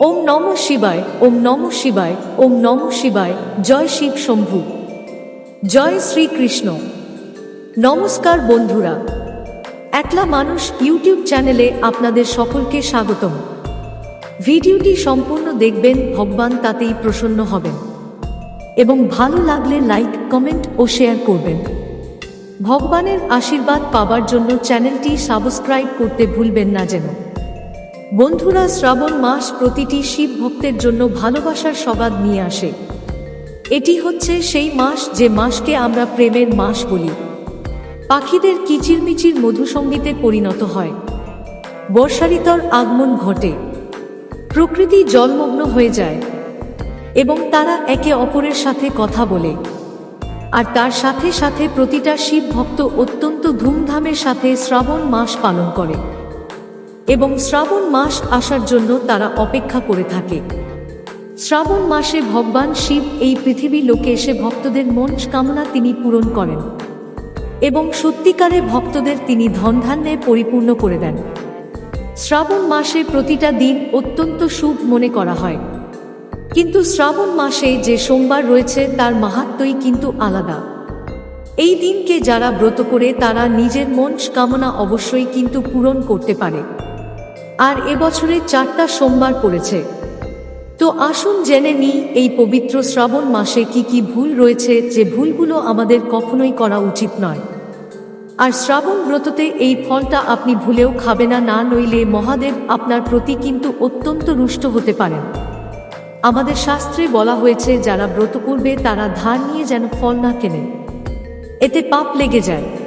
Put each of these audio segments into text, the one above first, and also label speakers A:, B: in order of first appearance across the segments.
A: ওম নম শিবায়, ওম নম শিবায়, ওম নম শিবায়, জয় শিব শম্ভু। জয় শ্রীকৃষ্ণ। নমস্কার বন্ধুরা, একলা মানুষ ইউটিউব চ্যানেলে আপনাদের সকলকে স্বাগতম। ভিডিওটি সম্পূর্ণ দেখবেন, ভগবান তাতেই প্রসন্ন হবেন। এবং ভালো লাগলে লাইক, কমেন্ট ও শেয়ার করবেন। ভগবানের আশীর্বাদ পাবার জন্য চ্যানেলটি সাবস্ক্রাইব করতে ভুলবেন না যেন। বন্ধুরা শ্রাবণ মাস প্রতিটি শিব ভক্তের জন্য ভালোবাসার সবাদ নিয়ে আসে। এটি হচ্ছে সেই মাস যে মাসকে আমরা প্রেমের মাস বলি। পাখিদের কিচিরমিচির মধুসঙ্গীতে পরিণত হয়। বর্ষারিতর আগমন ঘটে। প্রকৃতি জলমগ্ন হয়ে যায় এবং তারা একে অপরের সাথে কথা বলে। আর তার সাথে সাথে প্রতিটা শিব ভক্ত অত্যন্ত ধুমধামের সাথে শ্রাবণ মাস পালন করে। এবং শ্রাবণ মাস আসার জন্য তারা অপেক্ষা করে থাকে। শ্রাবণ মাসে ভগবান শিব এই পৃথিবী লোকে এসে ভক্তদের মন কামনা তিনি পূরণ করেন এবং সত্যিকারে ভক্তদের তিনি ধনধান্যে পরিপূর্ণ করে দেন। শ্রাবণ মাসে প্রতিটা দিন অত্যন্ত শুভ মনে করা হয়। কিন্তু শ্রাবণ মাসে যে সোমবার রয়েছে তার মাহাত্মই কিন্তু আলাদা। এই দিনকে যারা ব্রত করে তারা নিজের মন কামনা অবশ্যই কিন্তু পূরণ করতে পারে। আর এবছরে চারটা সোমবার পড়েছে। তো আসুন জেনে নিই, এই পবিত্র শ্রাবণ মাসে কি কি ভুল রয়েছে যে ভুলগুলো আমাদের কখনোই করা উচিত নয়। আর শ্রাবণ ব্রততে এই ফলটা আপনি ভুলেও খাবে না না নইলে মহাদেব আপনার প্রতি কিন্তু অত্যন্ত রুষ্ট হতে পারেন। আমাদের শাস্ত্রে বলা হয়েছে, যারা ব্রত করবে তারা ধার নিয়ে যেন ফল না কেনে। এতে পাপ লেগে যায়।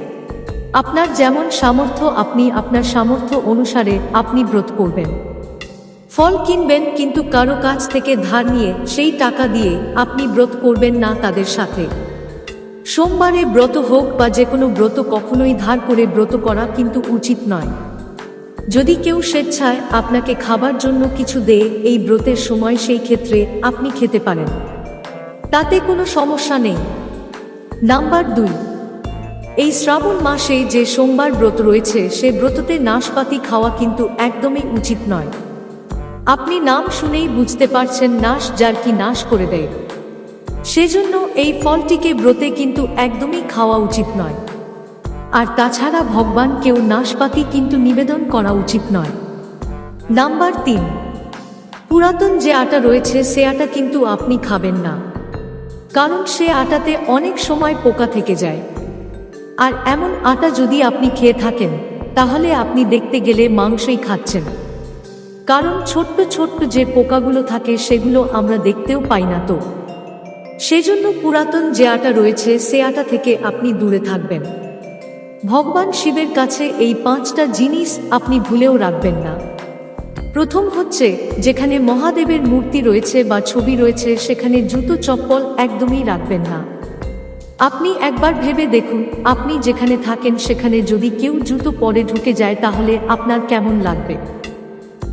A: আপনার যেমন সামর্থ্য, আপনি আপনার সামর্থ্য অনুসারে আপনি ব্রত করবেন। ফল কিনবেন, কিন্তু কারও কাছ থেকে ধার নিয়ে সেই টাকা দিয়ে আপনি ব্রত করবেন না তাদের সাথে। সোমবারে ব্রত হোক বা যে কোনো ব্রত কখনোই ধার করে ব্রত করা কিন্তু উচিত নয়। যদি কেউ স্বেচ্ছায় আপনাকে খাবার জন্য কিছু দেয়, এই ব্রতের সময় সেই ক্ষেত্রে আপনি খেতে পারেন। তাতে কোনো সমস্যা নেই। নাম্বার দুই এই শ্রাবণ মাসে যে সোমবার ব্রত রয়েছে, সে ব্রততে নাশপাতি খাওয়া কিন্তু একদমই উচিত নয়। আপনি নাম শুনেই বুঝতে পারছেন নাশ যার কি নাশ করে দেয়। সেজন্য এই ফলটিকে ব্রতে কিন্তু একদমই খাওয়া উচিত নয়। আর তাছাড়া ভগবান কেউ নাশপাতি কিন্তু নিবেদন করা উচিত নয়। নাম্বার তিন। পুরাতন যে আটা রয়েছে, সে আটা কিন্তু আপনি খাবেন না। কারণ সে আটাতে অনেক সময় পোকা থেকে যায়। আর এমন আটা যদি আপনি খেয়ে থাকেন, তাহলে আপনি দেখতে গেলে মাংসই খাচ্ছেন। কারণ ছোট্ট ছোট্ট যে পোকাগুলো থাকে, সেগুলো আমরা দেখতেও পাই না তো। সেজন্য পুরাতন যে আটা রয়েছে, সে আটা থেকে আপনি দূরে থাকবেন। ভগবান শিবের কাছে এই পাঁচটা জিনিস আপনি ভুলেও রাখবেন না। প্রথম হচ্ছে, যেখানে মহাদেবের মূর্তি রয়েছে বা ছবি রয়েছে, সেখানে জুতো চপ্পল একদমই রাখবেন না। আপনি একবার ভেবে দেখুন, আপনি যেখানে থাকেন সেখানে যদি কেউ জুতো পরে ঢুকে যায় তাহলে আপনার কেমন লাগবে?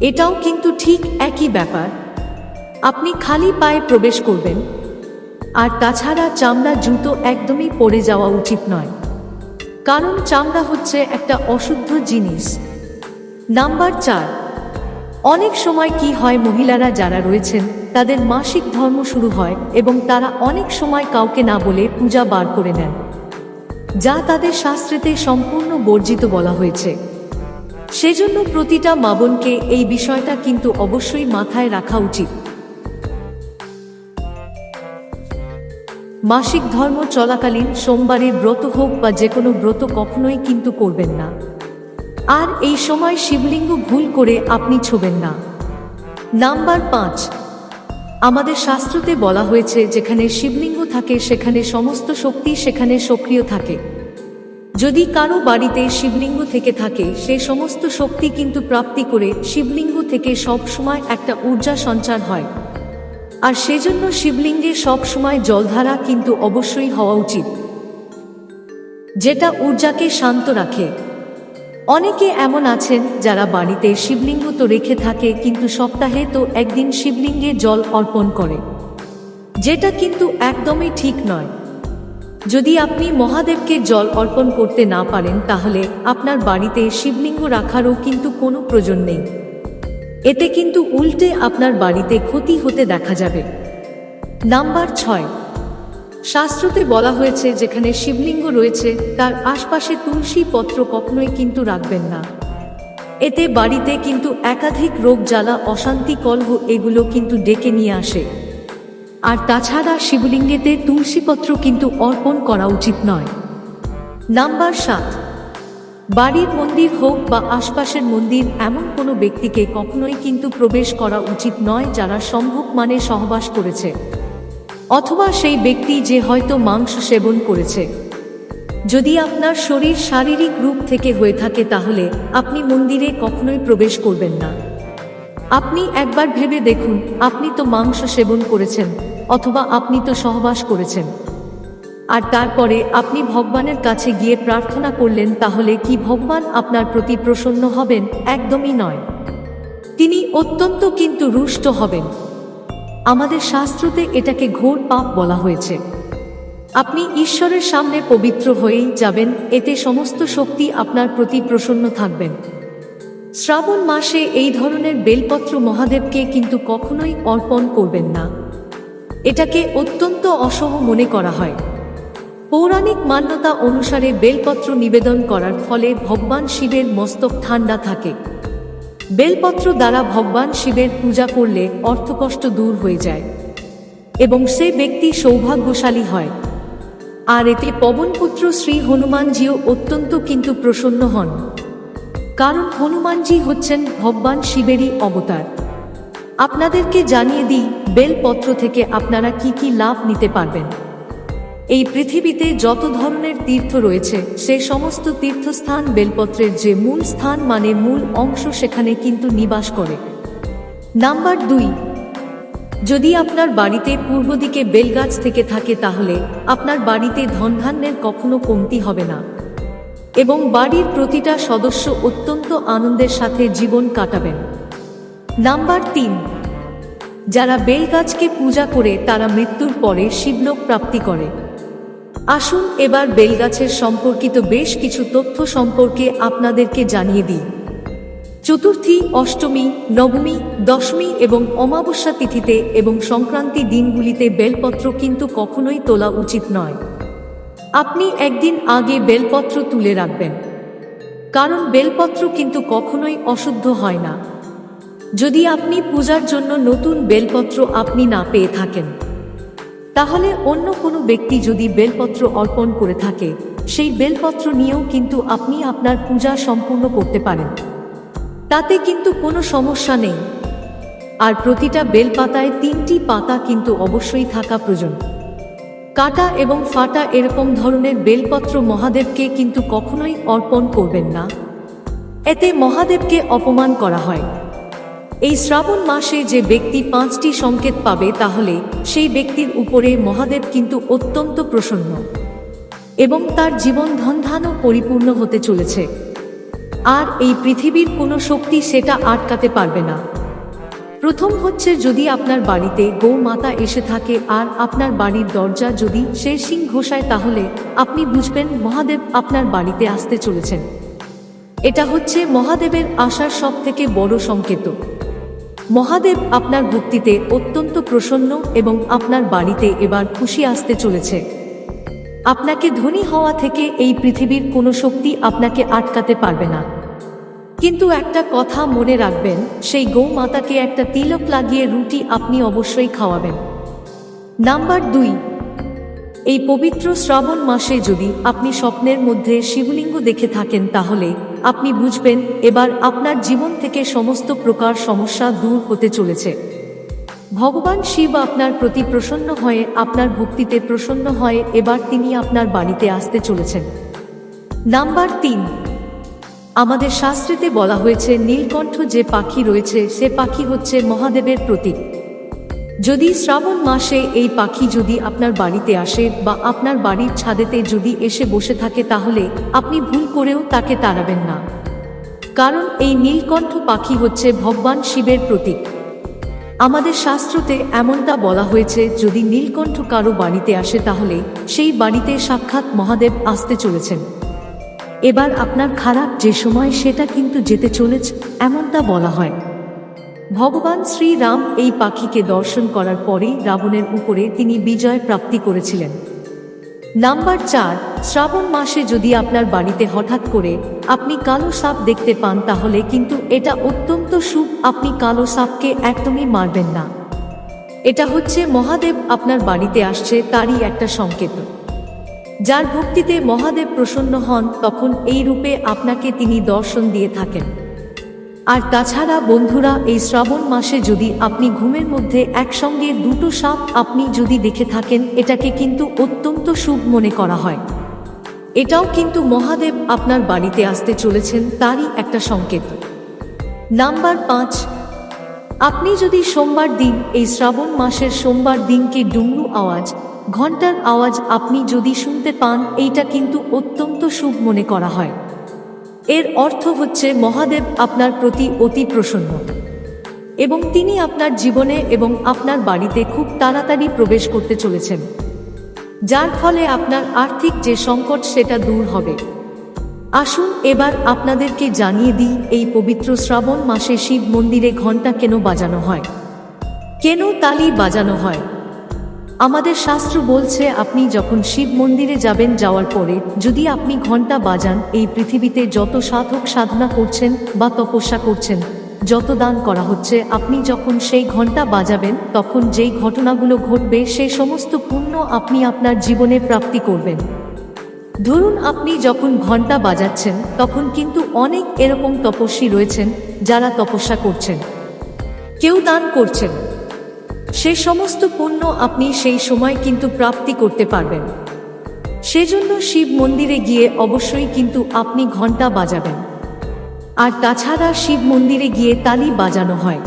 A: এটাও কিন্তু ঠিক একই ব্যাপার। আপনি খালি পায়ে প্রবেশ করবেন। আর তাছাড়া চামড়া জুতো একদমই পরে যাওয়া উচিত নয়। কারণ চামড়া হচ্ছে একটা অশুদ্ধ জিনিস। নাম্বার চার, অনেক সময় কি হয় মহিলারা যারা রয়েছেন তাদের মাসিক ধর্ম শুরু হয় এবং তারা অনেক সময় কাউকে না বলে পূজা বার করে নেন, যা তাদের শাস্ত্রেতে সম্পূর্ণ বর্জিত বলা হয়েছে। সেজন্য প্রতিটা মাবনকে এই বিষয়টা কিন্তু অবশ্যই মাথায় রাখা উচিত। মাসিক ধর্ম চলাকালীন সোমবারে ব্রত হোক বা যে কোনো ব্রত কখনোই কিন্তু করবেন না। আর এই সময় শিবলিঙ্গ ভুল করে আপনি ছোবেন না। নাম্বার পাঁচ আমাদের শাস্ত্রতে বলা হয়েছে, যেখানে শিবলিঙ্গ থাকে, সেখানে সমস্ত শক্তি, সেখানে সক্রিয় থাকে। যদি কারও বাড়িতে শিবলিঙ্গ থেকে থাকে, সে সমস্ত শক্তি কিন্তু প্রাপ্তি করে শিবলিঙ্গ থেকে সব সময় একটা ঊর্জা সঞ্চার হয়। আর সেজন্য শিবলিঙ্গে সব সময় জলধারা কিন্তু অবশ্যই হওয়া উচিত। যেটা ঊর্জাকে শান্ত রাখে। অনেকে এমন আছেন যারা বাড়িতে শিবলিঙ্গ তো রেখে থাকে, কিন্তু সপ্তাহে তো একদিন শিবলিঙ্গে জল অর্পণ করে। যেটা কিন্তু একদমই ঠিক নয়। যদি আপনি মহাদেবকে জল অর্পণ করতে না পারেন, তাহলে আপনার বাড়িতে শিবলিঙ্গ রাখারও কিন্তু কোনো প্রয়োজন নেই। এতে কিন্তু উল্টে আপনার বাড়িতে ক্ষতি হতে দেখা যাবে। নাম্বার ছয় শাস্ত্রতে বলা হয়েছে, যেখানে শিবলিঙ্গ রয়েছে, তার আশপাশে তুলসী পত্র কখনোই কিন্তু রাখবেন না। এতে বাড়িতে কিন্তু একাধিক রোগ জ্বালা, অশান্তি, কলহ এগুলো কিন্তু ডেকে নিয়ে আসে। আর তাছাড়া শিবলিঙ্গেতে তুলসীপত্র কিন্তু অর্পণ করা উচিত নয়। নাম্বার সাত। বাড়ির মন্দির হোক বা আশপাশের মন্দির, এমন কোনো ব্যক্তিকে কখনোই কিন্তু প্রবেশ করা উচিত নয় যারা সম্ভব মানে সহবাস করেছে। অথবা সেই ব্যক্তি যে হয়তো মাংস সেবন করেছে। যদি আপনার শরীর শারীরিক রূপ থেকে হয়ে থাকে তাহলে আপনি মন্দিরে কখনোই প্রবেশ করবেন না। আপনি একবার ভেবে দেখুন, আপনি তো মাংস সেবন করেছেন, অথবা আপনি তো সহবাস করেছেন। আর তারপরে আপনি ভগবানের কাছে গিয়ে প্রার্থনা করলেন, তাহলে কি ভগবান আপনার প্রতি প্রসন্ন হবেন? একদমই নয়। তিনি অত্যন্ত কিন্তু রুষ্ট হবেন। আমাদের শাস্ত্রতে এটাকে ঘোর পাপ বলা হয়েছে। আপনি ঈশ্বরের সামনে পবিত্র হয়েই যাবেন, এতে সমস্ত শক্তি আপনার প্রতি প্রসন্ন থাকবেন। শ্রাবণ মাসে এই ধরনের বেলপত্র মহাদেবকে কিন্তু কখনোই অর্পণ করবেন না। এটাকে অত্যন্ত অসহ মনে করা হয়। পৌরাণিক মান্যতা অনুসারে বেলপত্র নিবেদন করার ফলে ভগবান শিবের মস্তক ঠান্ডা থাকে। বেলপত্র দ্বারা ভগবান শিবের পূজা করলে অর্থকষ্ট দূর হয়ে যায় এবং সে ব্যক্তি সৌভাগ্যশালী হয়। আর এতে পবনপুত্র শ্রী হনুমানজিও অত্যন্ত কিন্তু প্রসন্ন হন। কারণ হনুমানজি হচ্ছেন ভগবান শিবেরই অবতার। আপনাদেরকে জানিয়ে দিই, বেলপত্র থেকে আপনারা কি কি লাভ নিতে পারবেন? এই পৃথিবীতে যত ধরনের তীর্থ রয়েছে সে সমস্ত তীর্থস্থান বেলপত্রের যে মূল স্থান মানে মূল অংশ সেখানে কিন্তু নিবাস করে। নাম্বার দুই, যদি আপনার বাড়িতে পূর্ব দিকে বেলগাছ থেকে থাকে তাহলে আপনার বাড়িতে ধনধান্যের কখনো কমতি হবে না। এবং বাড়ির প্রতিটা সদস্য অত্যন্ত আনন্দের সাথে জীবন কাটাবেন। নাম্বার তিন, যারা বেলগাছকে পূজা করে তারা মৃত্যুর পরে শিবলোক প্রাপ্তি করে। আসুন এবার বেলগাছের সম্পর্কিত বেশ কিছু তথ্য সম্পর্কে আপনাদেরকে জানিয়ে দিই। চতুর্থী, অষ্টমী, নবমী, দশমী এবং অমাবস্যা তিথিতে এবং সংক্রান্তি দিনগুলিতে বেলপত্র কিন্তু কখনোই তোলা উচিত নয়। আপনি একদিন আগে বেলপত্র তুলে রাখবেন। কারণ বেলপত্র কিন্তু কখনোই অশুদ্ধ হয় না। যদি আপনি পূজার জন্য নতুন বেলপত্র আপনি না পেয়ে থাকেন তাহলে অন্য কোনো ব্যক্তি যদি বেলপত্র অর্পণ করে থাকে, সেই বেলপত্র নিয়েও কিন্তু আপনি আপনার পূজা সম্পূর্ণ করতে পারেন। তাতে কিন্তু কোনো সমস্যা নেই। আর প্রতিটা বেলপাতায় তিনটি পাতা কিন্তু অবশ্যই থাকা প্রয়োজন। কাটা এবং ফাটা এরকম ধরনের বেলপত্র মহাদেবকে কিন্তু কখনোই অর্পণ করবেন না। এতে মহাদেবকে অপমান করা হয়। এই শ্রাবণ মাসে যে ব্যক্তি পাঁচটি সংকেত পাবে তাহলে সেই ব্যক্তির উপরে মহাদেব কিন্তু অত্যন্ত প্রসন্ন এবং তার জীবন ধনধানও পরিপূর্ণ হতে চলেছে। আর এই পৃথিবীর কোনো শক্তি সেটা আটকাতে পারবে না। প্রথম হচ্ছে যদি আপনার বাড়িতে গৌ মাতা এসে থাকে আর আপনার বাড়ির দরজা যদি সে সিং ঘোষায় তাহলে আপনি বুঝবেন মহাদেব আপনার বাড়িতে আসতে চলেছেন। এটা হচ্ছে মহাদেবের আসার সব থেকে বড় সংকেত। মহাদেব আপনার ভক্তিতে অত্যন্ত প্রসন্ন এবং আপনার বাড়িতে এবার খুশি আসতে চলেছে। আপনাকে ধনী হওয়া থেকে এই পৃথিবীর কোনো শক্তি আপনাকে আটকাতে পারবে না। কিন্তু একটা কথা মনে রাখবেন, সেই গৌ মাতাকে একটা তিলক লাগিয়ে রুটি আপনি অবশ্যই খাওয়াবেন। নাম্বার দুই এই পবিত্র শ্রাবণ মাসে যদি আপনি স্বপ্নের মধ্যে শিবলিঙ্গ দেখে থাকেন, তাহলে আপনি বুঝবেন এবার আপনার জীবন থেকে সমস্ত প্রকার সমস্যা দূর হতে চলেছে। ভগবান শিব আপনার প্রতি প্রসন্ন হয়ে, আপনার ভক্তিতে প্রসন্ন হয়ে এবার তিনি আপনার বাড়িতে আসতে চলেছেন। নাম্বার তিন। আমাদের শাস্ত্রেতে বলা হয়েছে, নীলকণ্ঠ যে পাখি রয়েছে, সে পাখি হচ্ছে মহাদেবের প্রতীক। যদি শ্রাবণ মাসে এই পাখি যদি আপনার বাড়িতে আসে বা আপনার বাড়ির ছাদেতে যদি এসে বসে থাকে তাহলে আপনি ভুল করেও তাকে তাড়াবেন না। কারণ এই নীলকণ্ঠ পাখি হচ্ছে ভগবান শিবের প্রতীক। আমাদের শাস্ত্রতে এমনটা বলা হয়েছে, যদি নীলকণ্ঠ কারও বাড়িতে আসে তাহলে সেই বাড়িতে সাক্ষাৎ মহাদেব আসতে চলেছেন। এবার আপনার খারাপ যে সময় সেটা কিন্তু যেতে চলেছে, এমনটা বলা হয়। ভগবান শ্রীরাম এই পাখিকে দর্শন করার পরেই রাবণের উপরে তিনি বিজয় প্রাপ্তি করেছিলেন। নাম্বার চার, শ্রাবণ মাসে যদি আপনার বাড়িতে হঠাৎ করে আপনি কালো সাপ দেখতে পান তাহলে কিন্তু এটা অত্যন্ত সুখ আপনি কালো সাপকে একদমই মারবেন না। এটা হচ্ছে মহাদেব আপনার বাড়িতে আসছে তারই একটা সংকেত। যার ভক্তিতে মহাদেব প্রসন্ন হন, তখন এই রূপে আপনাকে তিনি দর্শন দিয়ে থাকেন। আর তাছাড়া বন্ধুরা, এই শ্রাবণ মাসে যদি আপনি ঘুমের মধ্যে একসঙ্গে দুটো সাপ আপনি যদি দেখে থাকেন, এটাকে কিন্তু অত্যন্ত শুভ মনে করা হয়। এটাও কিন্তু মহাদেব আপনার বাড়িতে আসতে চলেছেন তারই একটা সংকেত। নাম্বার পাঁচ, আপনি যদি সোমবার দিন, এই শ্রাবণ মাসের সোমবার দিনকে ডুমরু আওয়াজ, ঘণ্টার আওয়াজ আপনি যদি শুনতে পান, এইটা কিন্তু অত্যন্ত শুভ মনে করা হয়। এর অর্থ হচ্ছে মহাদেব আপনার প্রতি অতি প্রসন্ন। এবং তিনি আপনার জীবনে এবং আপনার বাড়িতে খুব তাড়াতাড়ি প্রবেশ করতে চলেছেন, যার ফলে আপনার আর্থিক যে সংকট সেটা দূর হবে। আসুন এবার আপনাদেরকে জানিয়ে দিই এই পবিত্র শ্রাবণ মাসে শিব মন্দিরে ঘণ্টা কেন বাজানো হয়। কেন তালি বাজানো হয়? আমাদের শাস্ত্র বলছে, আপনি যখন শিব মন্দিরে যাবেন যাওয়ার পরে, যদি আপনি ঘণ্টা বাজান, এই পৃথিবীতে যত সাধক সাধনা করছেন বা তপস্যা করছেন, যত দান করা হচ্ছে, আপনি যখন সেই ঘণ্টা বাজাবেন, তখন যেই ঘটনাগুলো ঘটবে সেই সমস্ত পুণ্য আপনি আপনার জীবনে প্রাপ্তি করবেন। ধরুন আপনি যখন ঘণ্টা বাজাচ্ছেন, তখন কিন্তু অনেক এরকম তপস্বী রয়েছেন, যারা তপস্যা করছেন। কেউ দান করছেন। সে সমস্ত পুণ্য আপনি সেই সময় কিন্তু প্রাপ্তি করতে পারবেন। সেজন্য শিব মন্দিরে গিয়ে অবশ্যই কিন্তু আপনি ঘণ্টা বাজাবেন। আর তাছাড়া শিব মন্দিরে গিয়ে তালি বাজানো হয়।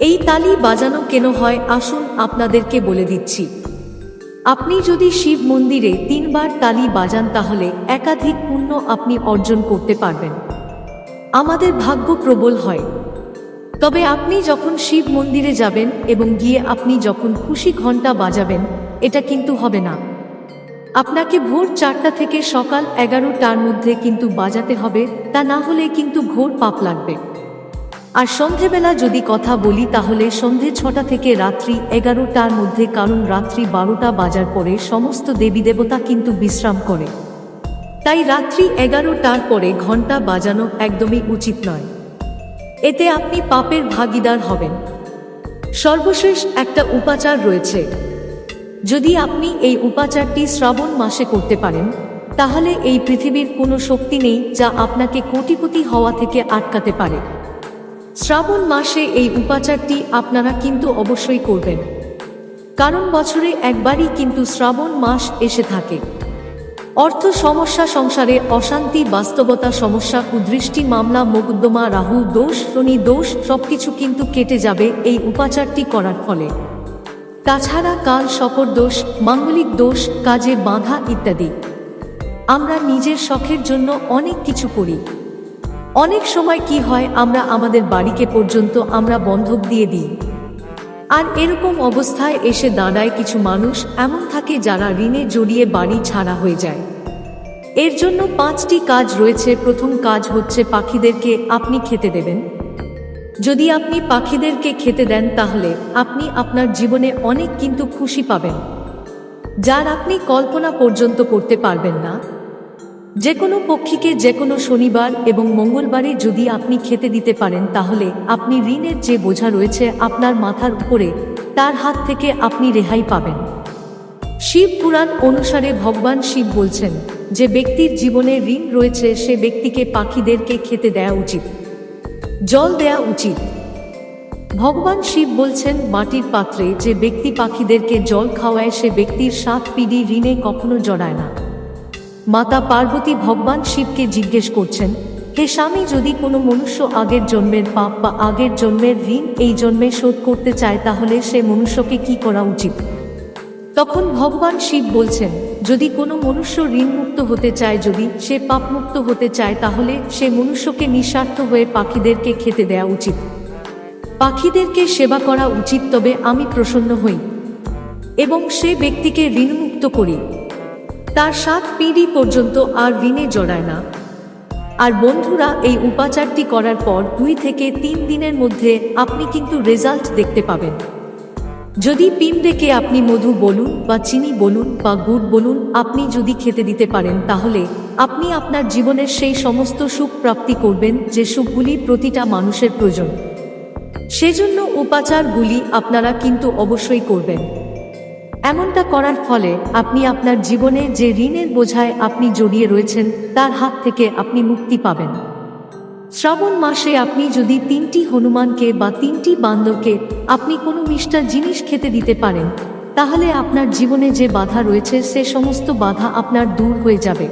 A: এই তালি বাজানো কেন হয়? আসুন আপনাদেরকে বলে দিচ্ছি। আপনি যদি শিব মন্দিরে তিনবার তালি বাজান তাহলে একাধিক পুণ্য আপনি অর্জন করতে পারবেন। আমাদের ভাগ্য প্রবল হয়। তবে আপনি যখন শিব মন্দিরে যাবেন এবং গিয়ে আপনি যখন খুশি ঘণ্টা বাজাবেন, এটা কিন্তু হবে না। আপনাকে ভোর চারটা থেকে সকাল এগারোটার মধ্যে কিন্তু বাজাতে হবে, তা না হলে কিন্তু ঘোর পাপ লাগবে। আর সন্ধেবেলা যদি কথা বলি, তাহলে সন্ধে ছটা থেকে রাত্রি এগারোটার মধ্যে, কারণ রাত্রি বারোটা বাজার পরে সমস্ত দেবী দেবতা কিন্তু বিশ্রাম করে। তাই রাত্রি এগারোটার পরে ঘণ্টা বাজানো একদমই উচিত নয়। এতে আপনি পাপের ভাগিদার হবেন। সর্বশেষ একটা উপাচার রয়েছে। যদি আপনি এই উপাচারটি শ্রাবণ মাসে করতে পারেন, তাহলে এই পৃথিবীর কোনো শক্তি নেই যা আপনাকে কোটিপতি হওয়া থেকে আটকাতে পারে। শ্রাবণ মাসে এই উপাচারটি আপনারা কিন্তু অবশ্যই করবেন। কারণ বছরে একবারই কিন্তু শ্রাবণ মাস এসে থাকে। অর্থ সমস্যা সংসারে অশান্তি, বাস্তবতা সমস্যা, কুদৃষ্টি, মামলা, মোকদ্দমা, রাহু, দোষ, শনি, দোষ, সবকিছু কিন্তু কেটে যাবে এই উপাচারটি করার ফলে। তাছাড়া কাল শকর দোষ, মাঙ্গলিক দোষ, কাজে বাধা ইত্যাদি। আমরা নিজের শখের জন্য অনেক কিছু করি। অনেক সময় কি হয়, আমরা আমাদের বাড়িকে পর্যন্ত আমরা বন্ধক দিয়ে দিই। আর এরকম অবস্থায় এসে দাঁড়ায় কিছু মানুষ, এমন থাকে যারা ঋণে জড়িয়ে বাড়ি ছাড়া হয়ে যায়। এর জন্য পাঁচটি কাজ রয়েছে। প্রথম কাজ হচ্ছে পাখিদেরকে, আপনি খেতে দেবেন। যদি আপনি পাখিদেরকে খেতে দেন, তাহলে আপনি আপনার জীবনে অনেক কিন্তু খুশি পাবেন। যার আপনি কল্পনা পর্যন্ত করতে পারবেন না। যে কোনো পক্ষীকে যে কোনো শনিবার এবং মঙ্গলবারে যদি আপনি খেতে দিতে পারেন, তাহলে আপনি ঋণের যে বোঝা রয়েছে আপনার মাথার উপরে, তার হাত থেকে আপনি রেহাই পাবেন। শিব পুরাণ অনুসারে ভগবান শিব বলছেন যে ব্যক্তির জীবনে ঋণ রয়েছে, সে ব্যক্তিকে পাখিদেরকে খেতে দেয়া উচিত। জল দেয়া উচিত। ভগবান শিব বলছেন মাটির পাত্রে যে ব্যক্তি পাখিদেরকে জল খাওয়ায়, সে ব্যক্তির সাত পিড়ি ঋণে কখনো জড়ায় না। মাতা পার্বতী ভগবান শিবকে জিজ্ঞেস করছেন, হে স্বামী, যদি কোনো মনুষ্য আগের জন্মের পাপ বা আগের জন্মের ঋণ এই জন্মে শোধ করতে চায় তাহলে সে মনুষ্যকে কি করা উচিত? তখন ভগবান শিব বলছেন, যদি কোনো মনুষ্য ঋণমুক্ত হতে চায়, যদি সে পাপমুক্ত হতে চায়, তাহলে সে মনুষ্যকে নিঃস্বার্থ হয়ে পাখিদেরকে খেতে দেয়া উচিত। পাখিদেরকে সেবা করা উচিত, তবে আমি প্রসন্ন হই এবং সে ব্যক্তিকে ঋণমুক্ত করি। তার সাত পিঁড়ি পর্যন্ত আর ঋণে জড়ায় না। আর বন্ধুরা, এই উপাচারটি করার পর দুই থেকে তিন দিনের মধ্যে আপনি কিন্তু রেজাল্ট দেখতে পাবেন। যদি পিম ডেকে আপনি মধু বলুন বা চিনি বলুন বা গুড় বলুন, আপনি যদি খেতে দিতে পারেন, তাহলে আপনি আপনার জীবনের সেই সমস্ত সুখ প্রাপ্তি করবেন যে সুখগুলি প্রতিটা মানুষের প্রয়োজন। সেজন্য উপাচারগুলি আপনারা কিন্তু অবশ্যই করবেন। এমনটা করার ফলে আপনি আপনার জীবনে যে ঋণের বোঝায় আপনি জড়িয়ে রয়েছেন, তার হাত থেকে আপনি মুক্তি পাবেন। শ্রাবণ মাসে আপনি যদি তিনটি হনুমানকে বা তিনটি বান্দরকে আপনি কোনো মিষ্টার জিনিস খেতে দিতে পারেন, তাহলে আপনার জীবনে যে বাধা রয়েছে, সে সমস্ত বাধা আপনার দূর হয়ে যাবে।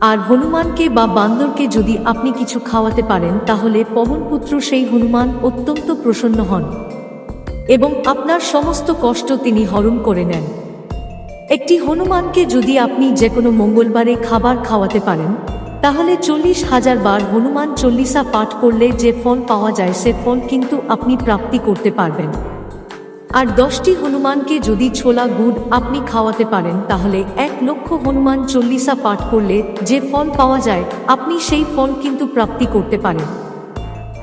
A: আর হনুমানকে বা বান্দরকে যদি আপনি কিছু খাওয়াতে পারেন, তাহলে পবনপুত্র সেই হনুমান অত্যন্ত প্রসন্ন হন। এবং আপনার সমস্ত কষ্ট তিনি হরণ করে নেন। একটি হনুমানকে যদি আপনি যে কোনো মঙ্গলবারে খাবার খাওয়াতে পারেন, তাহলে চল্লিশ হাজার বার হনুমান চল্লিশা পাঠ করলে যে ফল পাওয়া যায় সে ফল কিন্তু আপনি প্রাপ্তি করতে পারবেন। আর দশটি হনুমানকে যদি ছোলা গুড় আপনি খাওয়াতে পারেন, তাহলে এক লক্ষ হনুমান চল্লিশা পাঠ করলে যে ফল পাওয়া যায়, আপনি সেই ফল কিন্তু প্রাপ্তি করতে পারেন।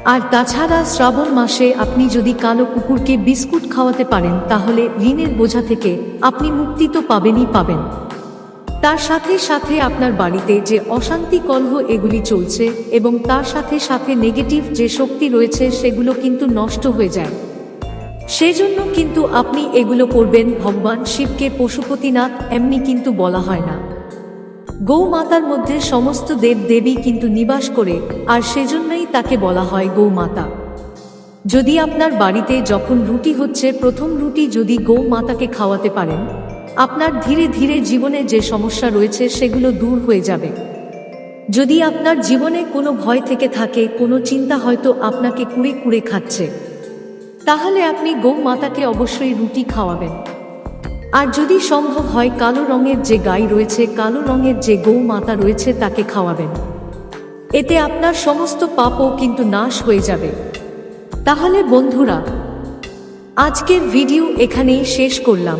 A: আর তাছাড়া শ্রাবণ মাসে আপনি যদি কালো কুকুরকে বিস্কুট খাওয়াতে পারেন, তাহলে ঋণের বোঝা থেকে আপনি মুক্তি তো পাবেনই পাবেন। তার সাথে সাথে আপনার বাড়িতে যে অশান্তি কলহ এগুলি চলছে এবং তার সাথে সাথে নেগেটিভ যে শক্তি রয়েছে, সেগুলো কিন্তু নষ্ট হয়ে যায়। সেজন্য কিন্তু আপনি এগুলো করবেন, ভগবান শিবকে পশুপতিনাথ এমনি কিন্তু বলা হয় না। গৌমাতার মধ্যে সমস্ত দেব দেবী কিন্তু নিবাস করে, আর সেজন্যই তাকে বলা হয় গৌমাতা। যদি আপনার বাড়িতে যখন রুটি হচ্ছে, প্রথম রুটি যদি গৌমাতাকে খাওয়াতে পারেন, আপনার ধীরে ধীরে জীবনে যে সমস্যা রয়েছে সেগুলো দূর হয়ে যাবে। যদি আপনার জীবনে কোনো ভয় থেকে থাকে, কোনো চিন্তা হয়তো আপনাকে কুড়ে কুড়ে খাচ্ছে, তাহলে আপনি গৌমাতাকে অবশ্যই রুটি খাওয়াবেন। আর যদি সম্ভব হয় কালো রঙের যে গাই রয়েছে, কালো রঙের যে গৌ মাতা রয়েছে, তাকে খাওয়াবেন। এতে আপনার সমস্ত পাপও কিন্তু নাশ হয়ে যাবে। তাহলে বন্ধুরা, আজকের ভিডিও এখানেই শেষ করলাম।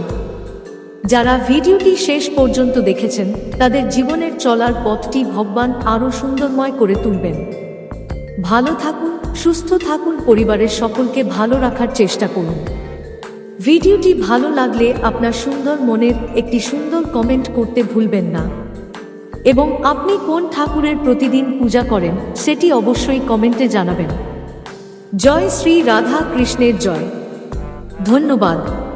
A: যারা ভিডিওটি শেষ পর্যন্ত দেখেছেন, তাদের জীবনের চলার পথটি ভগবান আরও সুন্দরময় করে তুলবেন। ভালো থাকুন, সুস্থ থাকুন, পরিবারের সকলকে ভালো রাখার চেষ্টা করুন। ভিডিওটি ভালো লাগলে আপনার সুন্দর মনের একটি সুন্দর কমেন্ট করতে ভুলবেন না। এবং আপনি কোন ঠাকুরের প্রতিদিন পূজা করেন, সেটি অবশ্যই কমেন্টে জানাবেন। জয় শ্রী রাধা কৃষ্ণের জয়। ধন্যবাদ।